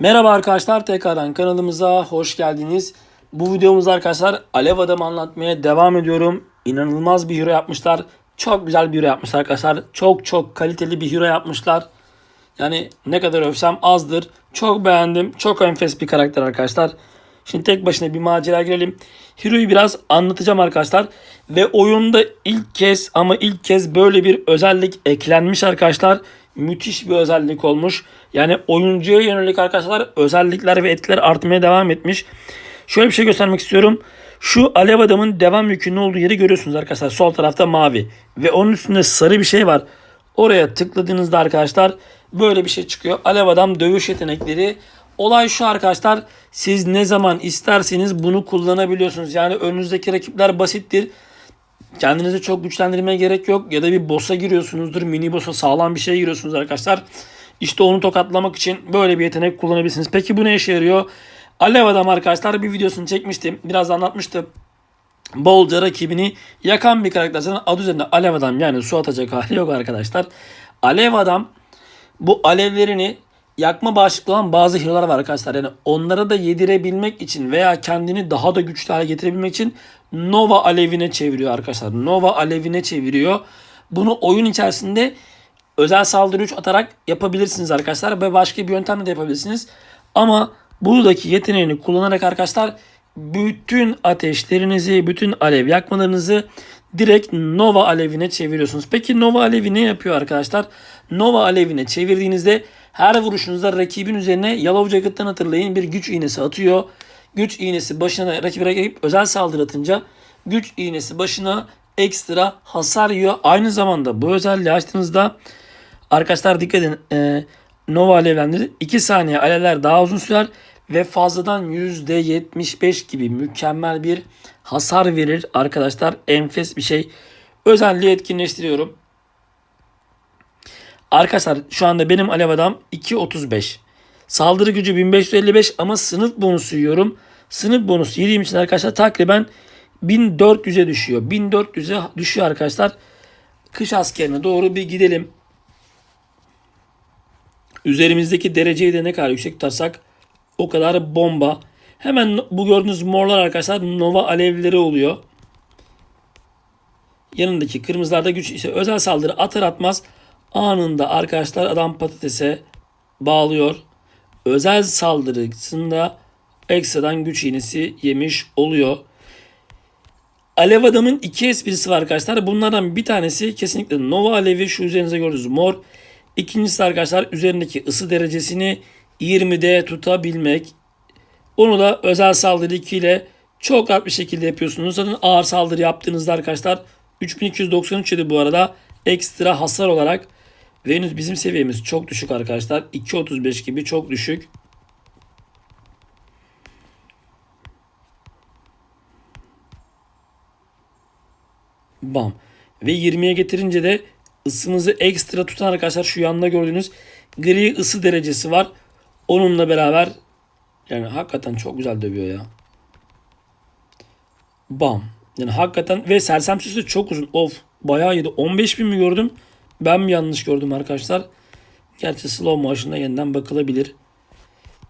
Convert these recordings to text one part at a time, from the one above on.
Merhaba arkadaşlar tekrardan kanalımıza hoş geldiniz. Bu videomuzda arkadaşlar Alev Adam'ı anlatmaya devam ediyorum. İnanılmaz bir hero yapmışlar. Çok güzel bir hero yapmışlar arkadaşlar. Çok çok kaliteli bir hero yapmışlar. Yani ne kadar övsem azdır. Çok beğendim. Çok enfes bir karakter arkadaşlar. Şimdi tek başına bir macera girelim. Hero'yu biraz anlatacağım arkadaşlar. Ve oyunda ilk kez ama ilk kez böyle bir özellik eklenmiş arkadaşlar. Müthiş bir özellik olmuş. Yani oyuncuya yönelik arkadaşlar özellikler ve etkiler artmaya devam etmiş. Şöyle bir şey göstermek istiyorum. Şu alev adamın devam yükünün olduğu yeri görüyorsunuz arkadaşlar. Sol tarafta mavi. Ve onun üstünde sarı bir şey var. Oraya tıkladığınızda arkadaşlar böyle bir şey çıkıyor. Alev adam dövüş yetenekleri. Olay şu arkadaşlar. Siz ne zaman isterseniz bunu kullanabiliyorsunuz. Yani önünüzdeki rakipler basittir. Kendinizi çok güçlendirmeye gerek yok. Ya da bir boss'a giriyorsunuzdur. Mini boss'a sağlam bir şeye giriyorsunuz arkadaşlar. İşte onu tokatlamak için böyle bir yetenek kullanabilirsiniz. Peki bu ne işe yarıyor? Alev adam arkadaşlar bir videosunu çekmiştim. Biraz anlatmıştım. Bolca rakibini yakan bir karakter. Zaten adı üzerinde alev adam yani su atacak hali yok arkadaşlar. Alev adam bu alevlerini yakma bağışıklı olan bazı hero'lar var arkadaşlar. Yani onlara da yedirebilmek için veya kendini daha da güçlü hale getirebilmek için Nova alevine çeviriyor arkadaşlar. Nova alevine çeviriyor. Bunu oyun içerisinde özel saldırı 3 atarak yapabilirsiniz arkadaşlar. Ve başka bir yöntemle de yapabilirsiniz. Ama buradaki yeteneğini kullanarak arkadaşlar bütün ateşlerinizi, bütün alev yakmalarınızı direkt Nova alevine çeviriyorsunuz. Peki Nova alevi ne yapıyor arkadaşlar? Nova alevine çevirdiğinizde her vuruşunuzda rakibin üzerine Yellow Jacket'tan hatırlayın bir güç iğnesi atıyor. Güç iğnesi başına rakip rakip özel saldırı atınca güç iğnesi başına ekstra hasar yiyor. Aynı zamanda bu özelliği açtığınızda arkadaşlar dikkat edin. E, Nova alevlendirir. 2 saniye alevler daha uzun sürer ve fazladan %75 gibi mükemmel bir hasar verir arkadaşlar. Enfes bir şey. Özelliği etkinleştiriyorum. Arkadaşlar şu anda benim alev adam 2.35. Saldırı gücü 1555 ama sınıf bonusu yiyorum. Sınıf bonusu yediğim için arkadaşlar takriben 1400'e düşüyor. 1400'e düşüyor arkadaşlar. Kış askerine doğru bir gidelim. Üzerimizdeki dereceyi de ne kadar yüksek tutarsak o kadar bomba. Hemen bu gördüğünüz morlar arkadaşlar Nova alevleri oluyor. Yanındaki kırmızılarda güç işte özel saldırı atar atmaz anında arkadaşlar adam patatese bağlıyor. Özel saldırısında ekstradan güç iğnesi yemiş oluyor. Alev adamın iki esprisi var arkadaşlar. Bunlardan bir tanesi kesinlikle Nova alevi şu üzerinize gördüğünüz mor. İkincisi arkadaşlar üzerindeki ısı derecesini 20'de tutabilmek. Onu da özel saldırı 2 ile çok rahat bir şekilde yapıyorsunuz. Zaten ağır saldırı yaptığınızda arkadaşlar 3293 idi bu arada ekstra hasar olarak. Ve henüz bizim seviyemiz çok düşük arkadaşlar. 2.35 gibi çok düşük. Bam. Ve 20'ye getirince de ısınızı ekstra tutan arkadaşlar şu yanda gördüğünüz gri ısı derecesi var. Onunla beraber yani hakikaten çok güzel dövüyor ya. Bam. Yani hakikaten ve sersem süsü çok uzun. Of bayağı yedi. 15 bin mi gördüm? Ben mi yanlış gördüm arkadaşlar? Gerçi slow motion'da yeniden bakılabilir.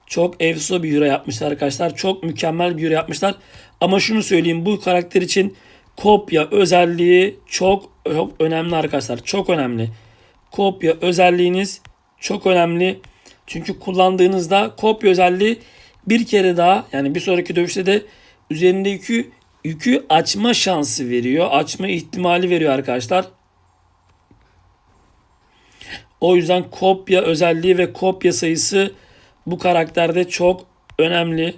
Çok efso bir euro yapmışlar arkadaşlar. Çok mükemmel bir euro yapmışlar. Ama şunu söyleyeyim bu karakter için kopya özelliği çok çok önemli arkadaşlar. Çok önemli. Kopya özelliğiniz çok önemli. Çünkü kullandığınızda kopya özelliği bir kere daha yani bir sonraki dövüşte de üzerinde yükü yükü açma şansı veriyor. Açma ihtimali veriyor arkadaşlar. O yüzden kopya özelliği ve kopya sayısı bu karakterde çok önemli.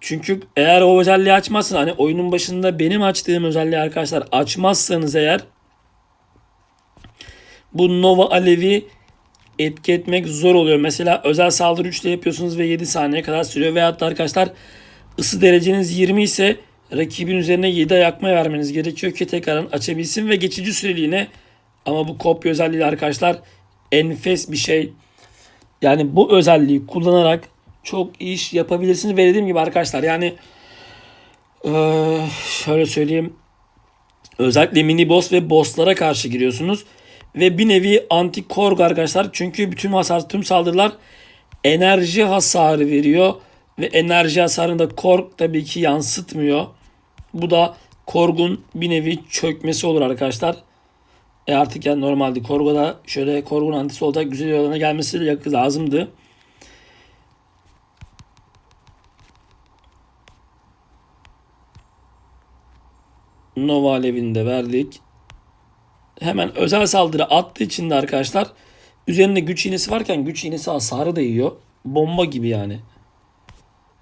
Çünkü eğer o özelliği açmazsanız hani oyunun başında benim açtığım özelliği arkadaşlar açmazsanız eğer bu Nova Alevi etki etmek zor oluyor. Mesela özel saldırı 3 ile yapıyorsunuz ve 7 saniye kadar sürüyor. Veyahut da arkadaşlar ısı dereceniz 20 ise rakibin üzerine 7 yakma vermeniz gerekiyor ki tekrardan açabilsin ve geçici süreliğine ama bu kopya özelliği arkadaşlar enfes bir şey. Yani bu özelliği kullanarak çok iş yapabilirsiniz ve dediğim gibi arkadaşlar yani şöyle söyleyeyim özellikle mini boss ve bosslara karşı giriyorsunuz Ve bir nevi anti korg arkadaşlar. Çünkü bütün hasar, tüm saldırılar enerji hasarı veriyor. Ve enerji hasarını da korg tabii ki yansıtmıyor. Bu da korgun bir nevi çökmesi olur arkadaşlar. E artık yani normalde korgoda şöyle korgun antisi olacak güzel yoluna gelmesi lazımdı. Nova alevini de verdik. Hemen özel saldırı attığı için de arkadaşlar üzerinde güç iğnesi varken güç iğnesi hasarı da yiyor. Bomba gibi yani.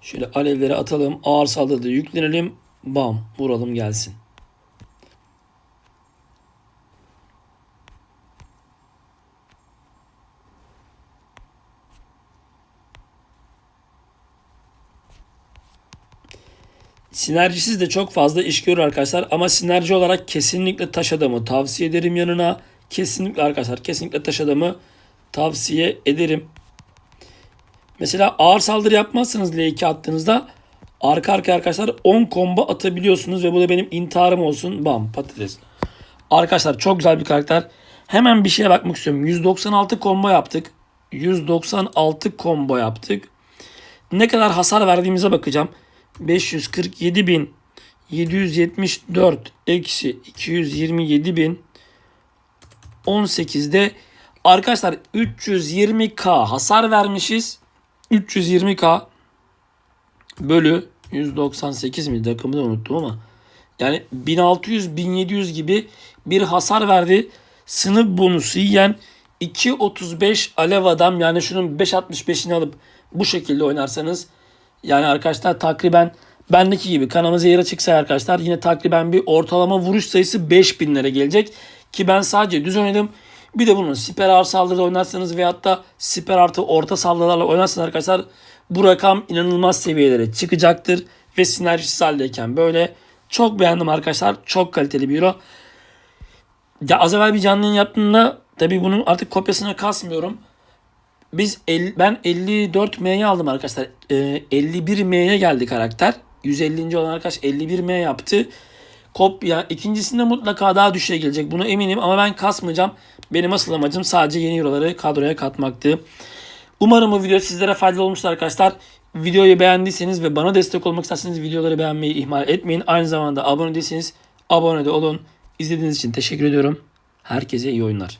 Şöyle alevleri atalım. Ağır saldırıda yüklenelim. Bam. Vuralım gelsin. Sinerjisiz de çok fazla iş görür arkadaşlar. Ama sinerji olarak kesinlikle taş adamı tavsiye ederim yanına. Kesinlikle arkadaşlar kesinlikle taş adamı tavsiye ederim. Mesela ağır saldırı yapmazsanız L2 attığınızda arka arka arkadaşlar 10 combo atabiliyorsunuz ve bu da benim intiharım olsun. Bam patates. Arkadaşlar çok güzel bir karakter. Hemen bir şeye bakmak istiyorum. 196 combo yaptık. 196 combo yaptık. Ne kadar hasar verdiğimize bakacağım. 547.774 eksi 227.000 18'de arkadaşlar 320k hasar vermişiz. 320k bölü 198 mi rakamı da unuttum ama yani 1600-1700 gibi bir hasar verdi. Sınıf bonusu yiyen 2.35 alev adam yani şunun 5.65'ini alıp bu şekilde oynarsanız yani arkadaşlar takriben bendeki gibi kanalımıza yer açıksa arkadaşlar yine takriben bir ortalama vuruş sayısı 5000'lere gelecek. Ki ben sadece düz oynadım. Bir de bunun siper ağır saldırıda oynarsanız veyahut da siper artı orta saldırılarla oynarsanız arkadaşlar bu rakam inanılmaz seviyelere çıkacaktır. Ve sinerjisiz haldeyken böyle çok beğendim arkadaşlar. Çok kaliteli bir euro. Ya az evvel bir canlı yayın yaptığımda tabii bunun artık kopyasını kasmıyorum. Biz el, ben 54M'ye aldım arkadaşlar. Ee, 51M'ye geldi karakter. 150. olan arkadaş 51M yaptı. Kopya ikincisinde mutlaka daha düşe gelecek. Buna eminim ama ben kasmayacağım. Benim asıl amacım sadece yeni euroları kadroya katmaktı. Umarım bu video sizlere faydalı olmuştur arkadaşlar. Videoyu beğendiyseniz ve bana destek olmak isterseniz videoları beğenmeyi ihmal etmeyin. Aynı zamanda abone değilseniz abone de olun. İzlediğiniz için teşekkür ediyorum. Herkese iyi oyunlar.